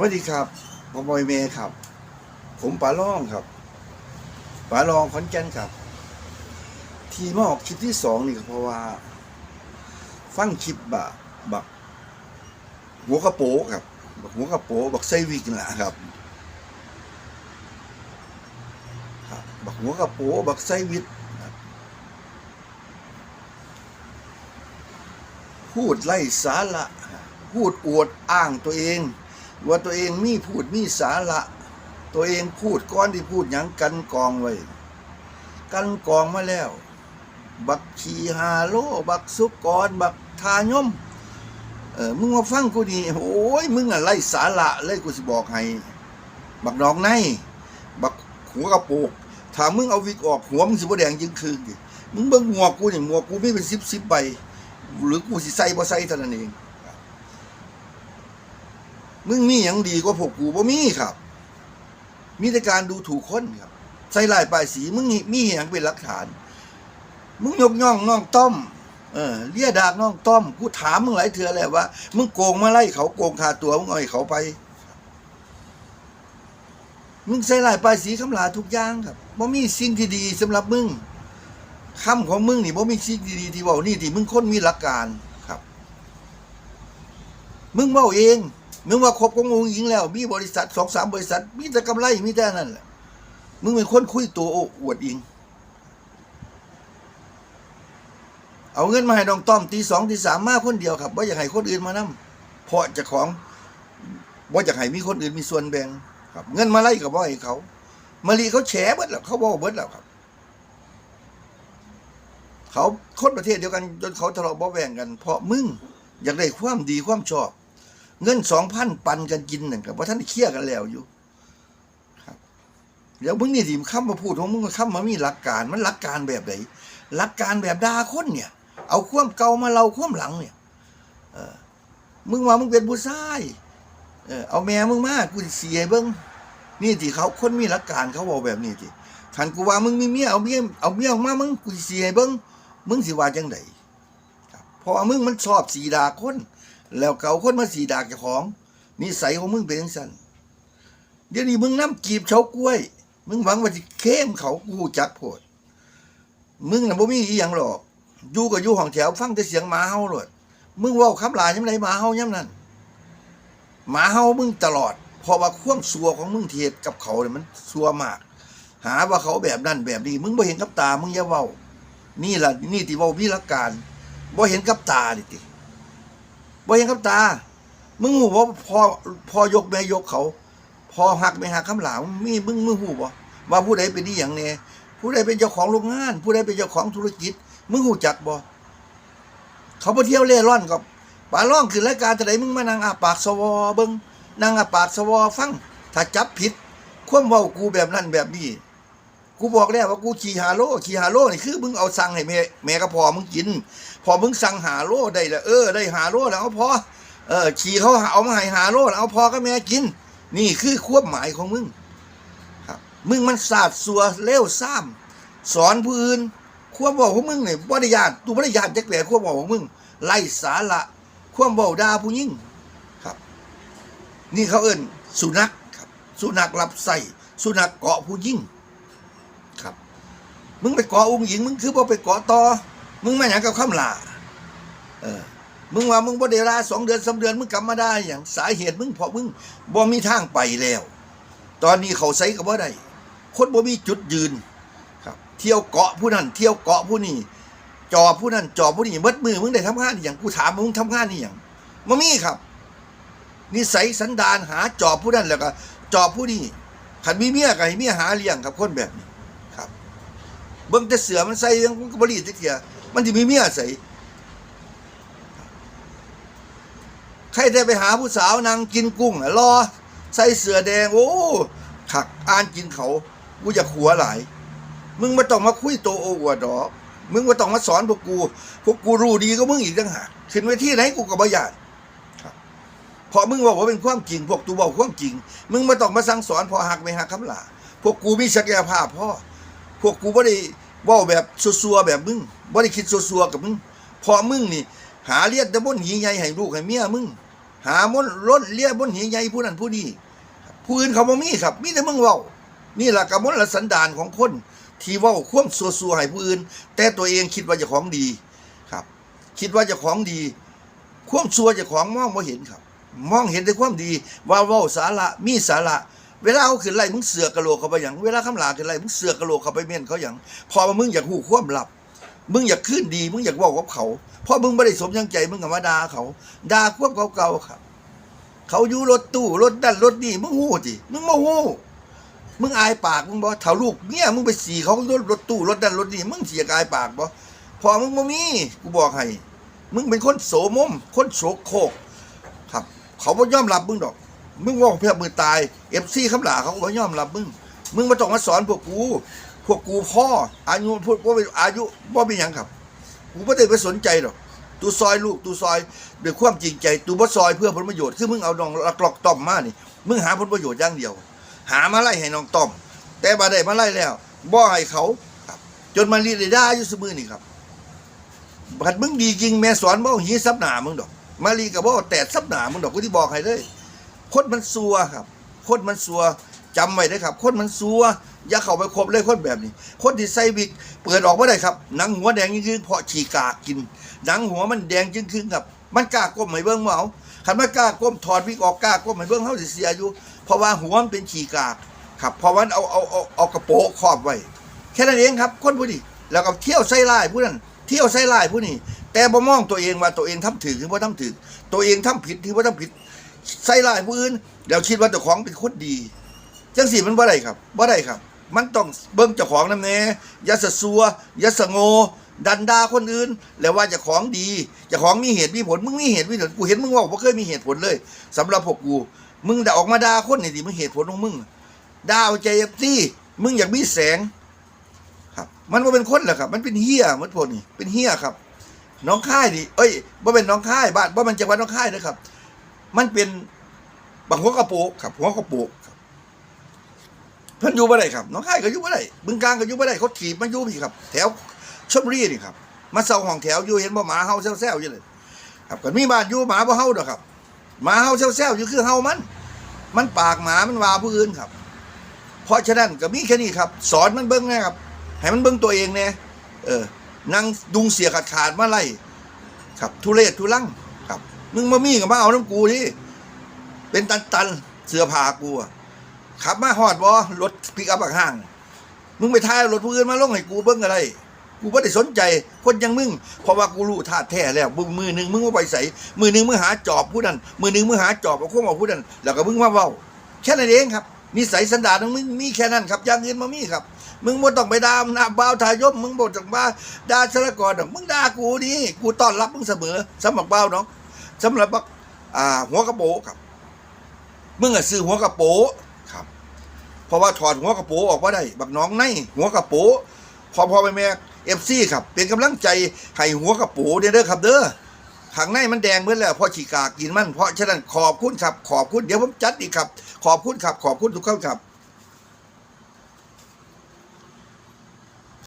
วัสดีครับผมบอยเมย์ครับ ผมป๋าล่องครับป๋าลองขอนแก่นครับ ที่มาออกคลิปที่สองนี่ก็เพราะว่า ฟังคลิปบะบักหัวกระโปงครับบักหัวกระโปงบักไซวิกน่ะครับครับบักหัวกระโปงบักไซวิกพูดไล่สาระพูดอวดอ้างตัวเอง ว่าตัวเองมีพูดมีสาระ ตัวเองพูดก้อนที่พูดหยังกันกองไว้กันกองมาแล้ว บักขีฮาโล บักสุกรบักทายมเออมึงมาฟังกูนี่โอ้ยมึงอะไล่สาระเลยกูสิบอกให้ บักดอกในบักหัวกระโปกถ้ามึงเอาวิกออกหัวมึงสิบ่แดงยิงคืนดิมึงเบิ่งหมวกกูนี่หมวกกูมีเป็นสิบสิบใบหรือกูสิใส่บ่ใส่เท่านั้นเอง มึงมีอย่างดีกว่าพวกกูบ่มีครับ มีแต่การดูถูกคนครับ ใส่ลายป้ายสีมึงมีอย่างเป็นหลักฐาน มึงยกย่องน้องต้อม เออเลียดากน้องต้อมกูถามมึงหลายเทื่อแล้วว่า มึงโกงมาไล่เขาโกงคาตัวมึงเอาให้เขาไป มึงใส่ลายป้ายสีคำลาทุกอย่างครับบ่มีสิ่งที่ดีสำหรับมึงคำของมึงนี่บ่มีสิ่งที่ดีที่ว้านี่ที่มึงคนมีหลักการครับ มึงเว้าเอง มึงว่าคบกับงค์หญิงแล้ว มีบริษัทสองสามบริษัท มีแต่กำไรมีแต่นั่นแหละมึงเป็นคนคุยตัวโอ้อวดอิง เอาเงินมาให้น้องต้อมตีสองตีสามมาคนเดียวครับว่าอยากให้คนอื่นมานํเพราะจะของว่าอยากให้มีคนอื่นมีส่วนแบ่งครับ เงินมาไล่กับว่าให้เขามารีเขาแฉเบิดแล้วเขาบอกเบิดแล้วครับ เขาคนประเทศเดียวกันจนเขาทะเลาะบาะแวงกัน เพราะมึงอยากได้ความดีความชอบ เงินสองพันปันกันกินนั่นกับว่าท่านเคลียร์กันแล้วอยู่ครับเดี๋ยวมึงนี่สิคำมาพูดของมึงก็คำมามีหลักการมันหลักการแบบไหนหลักการแบบด่าคนเนี่ย เอาความเก่ามาเล่าความหลังเนี่ยเออมึงว่ามึงเป็นผู้ชายเออเอาแม่มึงมากกูเสียเบิ้งนี่ที่เขาคนมีหลักการเขาบอกแบบนี้ที่ทันกูว่ามึงมีเมียเอาเมียเอาเมียออกมามึงกูเสียเบิ้งมึงสิว่าจังไดครับเพราะมึงมันชอบสีดาคน แล้วเก่าคนมาสีดาเจ้าของนิสัยของมึงเป็นจังซั่นเดี๋ยวนี้มึงน้ำกีบเฉากล้วย มึงหวังว่าสิเข้มเขากูจักโพดมึงน่ะบ่มีอีหยังหรอกอยู่ก็อยู่ห้องแถวฟังแต่เสียงหมาเห่าโลดมึงว้าคำลายยามใดหมาเห่ายามนั้นหมาเห่ามึงตลอดพราะว่าความซัวของมึงเที่เฮ็ดกับเขาเนี่ยมันซัวมาก หาว่าเขาแบบนั้นแบบนี้ มึงบ่เห็นกับตา มึงอย่าเว้า นี่ล่ะนี่ที่เว้ามีหลักการบ่เห็นกับตาดิติ บ่เห็นกับตา มึงหูว่าพอพอยกแม่ยกเขา พอหักไม่หักคำหลามึงมีมึงมึงหูบ่ว่าผู้ใดเป็นนี่อย่างแน่ผู้ใดเป็นเจ้าของโรงงาน ผู้ใดเป็นเจ้าของธุรกิจ มึงหูจักบ่เขาไปเที่ยวเล่ร่อนกับป่าล่องคือรายการแต่ไหนมึงมานั่งอาปากสวอเบิ่งนั่งอาปากสวอฟังถ้าจับผิด ความเว้ากูแบบนั้นแบบนี้ กูบอกแล้วว่ากูขี่ฮาโลขี่ฮาโลนี่คือมึงเอาสั่งให้แม่แม่กับพ่อมึงกิน พอมึงสั่งหาโลได้แล้วเออได้หาโลแล้วเอาพอเออขี่เขาเอามาให้หาโลแล้วเอาพอก็แม่กิน นี่คือความหมายของมึงครับมึงมันศาสาดสัวเลี้ยวซ้ำสอนผู้อื่นความบอกของมึงเนี่ยบริยานตูบริยานจักแหล่ความบอกของมึงไล่สาระความบอกด่าผู้ยิ่งครับ นี่เขาเอิ้นสุนัขครับ สุนัขรับใส่สุนัขเกาะผู้ยิ่ง มึงไปเกาะองค์หญิง มึงคือบ่ไปเกาะต่อ มึงมาอย่างกับข้ามลาเออ มึงว่ามึงบ่ได้ลาสองเดือนสามเดือนมึงกลับมาได้อย่างสาเหตุมึงเพราะมึงบ่มีทางไปแล้ว ตอนนี้เขาใส่ก็บ่ได้คนบ่มีจุดยืนครับ เที่ยวเกาะผู้นั้น เที่ยวเกาะผู้นี้จอผู้นั้นจอผู้นี้เบิดมือมึงได้ทำงานอย่างกูถามมึงทำงานอย่างบ่มีครับ นิสัยสันดานหาจอบผู้นั้นแล้วก็จอบผู้นี้ขันมีเมียก็ให้เมียหาเลี้ยงครับคนแบบนี้ เบิ่งแต่เสือมันใส่ยังมันก็บ่รีดจักเที่ยมันสิมีเมียใส่ใครได้ไปหาผู้สาวนางกินกุ้งอะรอใส่เสือแดง โอ้ขักอ่านกินเขากูจะขัวหลายมึงมาต้องมาคุยโตโออวดดอก มึงมาต้องมาสอนพวกกู พวกกูรู้ดีก็มึงอีกต่างหากขึ้นไปที่ไหนกูก็บ่ยานพราะมึงบอกว่าเป็นความจริง พวกตูบอกความจริง มึงมาต้องมาสั่งสอนพอหักไม่หักคำลาพวกกูมีศักยภาพพ่อ พวกกูบ่ได้ว้าแบบซัวๆแบบมึงบ่ได้คิดซัวๆกับมึงพอมึงนี่ หาเลียดตะบนหีใหญ่ให้ลูกให้เมียมึง หาม้นล้นเลียดบนหีใหญ่ผู้นั้นผู้นี้ผู้อื่นเขาบ่มีครับ มีแต่มึงเว้านี่แหละกมลสันดานของคน ที่ว้าความซัวๆให้ผู้อื่น แต่ตัวเองคิดว่าจ้าของดีครับ คิดว่าจ้าของดีความซัวจ้าของมองบ่เห็นครับ มองเห็นแต่ความดี ว่าว้าสาระมีสาระ เวลาเอาขึ้นไล่มึงเสือกกะโหลกเขาไปอย่างเวลาคำลาขึ้นไล่มึงเสือกกะโหลกเขาไปเม่นเขาอย่างพอมามึงอยากหูความลับ มึงอยากขึ้นดี มึงอยากว่ากับเขาเพราะมึงไม่ได้สมยังใจมึงกับมาด่าเขาด่าควบเก่าๆครับ เขาอยู่รถตู้รถดันรถนี่มึงหู้จิมึงมาหู้มึงอายปากมึงบ่เท่าลูกเมียมึงไปสีเขารถรถตู้รถดันรถนี่มึงเสียกายปากบ่พอมึงบ่มีกูบอกให้มึงเป็นคนโสมมคนโสโคกครับ เขาบ่ยอมรับมึงดอก มึงว่าเพื่อมือตายเอฟซีคำหลาเขาก็บ่ยอมรับมึง มึงมาต้องมาสอนพวกกู พวกกูพ่อ อายุพวกว่าอายุว่าเป็นยังครับ กูไม่ได้ไปสนใจหรอกตูซอยลูกตูซอยด้วยความจริงใจตูบ่ซอยเพื่อผลประโยชน์คือมึงเอาน้องลักลอกต้อมมานี่มึงหาผลประโยชน์อย่างเดียว หามาไล่ให้น้องต้อม แต่บาได้มาไล่แล้วบ่ให้เขาครับจนมาลีได้ด่าอยู่เสมอนี่ครับบัดมึงดีจริงแม่สอนบ่หีซับหนามึงดอก มาลีกับบ่แต่ซับหนามึงดอกกูที่บอกให้เลย คนมันซัวครับ คนมันซัวจำไว้เด้ครับ คนมันซัวอย่าเข้าไปคบเลยคนแบบนี้ คนที่ใส่วิกเปิดออกไม่ได้ครับหนังหัวแดงยิ่งขึ้นเพราะฉีกากินหนังหัวมันแดงจึงขึ้นครับ มันกล้าก้มให้เบิ้งเมาคันมันกล้าก้มถอดวิกออกกล้าก้มให้เบิ้งเฮาเสียอยู่เพราะว่าหัวมันเป็นฉีกากครับเพราะว่าเอาเอาเอาเอากระโปรงครอบไว้แค่นั้นเองครับ คนผู้นี้แล้วก็เที่ยวใส่ลายผู้นั้นเที่ยวใส่ลายผู้นี้แต่บ่มองตัวเองว่าตัวเองทำถือหรือว่าทำถือตัวเองทำผิดหรือว่าทำผิด ใส่ลายผู้อื่นเดี๋ยวคิดว่าเจ้าของเป็นคนดี จังสีมันบ่ได้ครับบ่ได้ครับ มันต้องเบิ่งเจ้าของนำแน่อย่าสะซัวอย่าสะโงดันดาคนอื่น แล้วว่าเจ้าของดีเจ้าของมีเหตุมีผล มึงมีเหตุมีผลกูเห็นมึงว่าบ่เคยมีเหตุผลเลยสำหรับพวกกู มึงได้ออกมาด่าคนนี่ดิมึงเหตุผลของมึงด่าเอาใจซี่มึงอยากมีแสง ครับ มันบ่เป็นคนแหละครับ มันเป็นเฮียมือนพวกนี้เป็นเฮียครับ น้องค่ายดิเอ้ยบ่เป็นน้องค่ายบ้านบ่ามันจังหวัดน้องค่ายนะครับ มันเป็นบังหัวกระโปกครับหัวกระโปกครับเพิ่นอยู่บ่ได้ครับน้องค่ก็อยู่บ่ได้บึงกลาฬก็อยู่บ่ได้เขาถีบมาอยู่พี่ครับ แถวชลบุรีนี่ครับมาเซาห้องแถวอยู่เห็นบ่หมาเฮาแซวๆอยู่เลยครับก็มีบ้านอยู่หมาบ่เฮาดอกครับหมาเฮาแซวๆอยู่คือเฮามัน มันปากหมามันว่าผู้อื่นครับ เพราะฉะนั้นก็มีแค่นี้ครับ สอนมันเบิ่งนะครับให้มันเบิ่งตัวเองแน่เออนั่งดุงเสียขาดขาดมาไล่ครับ ทุเรศทุลัง มึงมามีกับมาเอาน้ำกูดิเป็นตันๆเสื้อผ้ากูขับมาฮอดบ่รถปิกอัพบางห้าง มึงไปท้ายรถผู้อื่นมาลงให้กูเบิ่งอะไร กูบ่ได้สนใจ คนยังมึง เพราะว่ากูรู้ท่าแท้แล้วมึงมือหนึ่งมึงว่าไปใส่มือหนึ่งมึงหาจอบผู้นั้นมือหนึ่งมึงหาจอบเอาควงเอาผู้นั้นแล้วก็มึงมาเว้าแค่นั้นเองครับนิสัยสันดานของมึงมีแค่นั้นครับอย่างอื่นบ่มีครับ มึงบ่ต้องไปด่าหน้าบ่าวทายมมึงบ่ต้องมาด่าชลกรมึงด่ากูนี่กูต้อนรับมึงเสมอสำหรับบ่าวน้อง สำหรับอ่าหัวกระโปงครับเมึงอซื้อหัวกระโปงครับ เพราะว่าถอดหัวกระโปงออกมาได้ บักน้องในหัวกระโปงพอพอไปแม่เอฟซีครับ เป็นกำลังใจให้หัวกระโปงเด้อเด้อครับ เด้อข้างในมันแดงเมื่อแล้วเพราะฉีกากกินมัน เพราะฉะนั้นขอบคุณครับ ขอบคุณเดี๋ยวผมจัดอีกครับ ขอบคุณครับ ขอบคุณทุกท่านครับ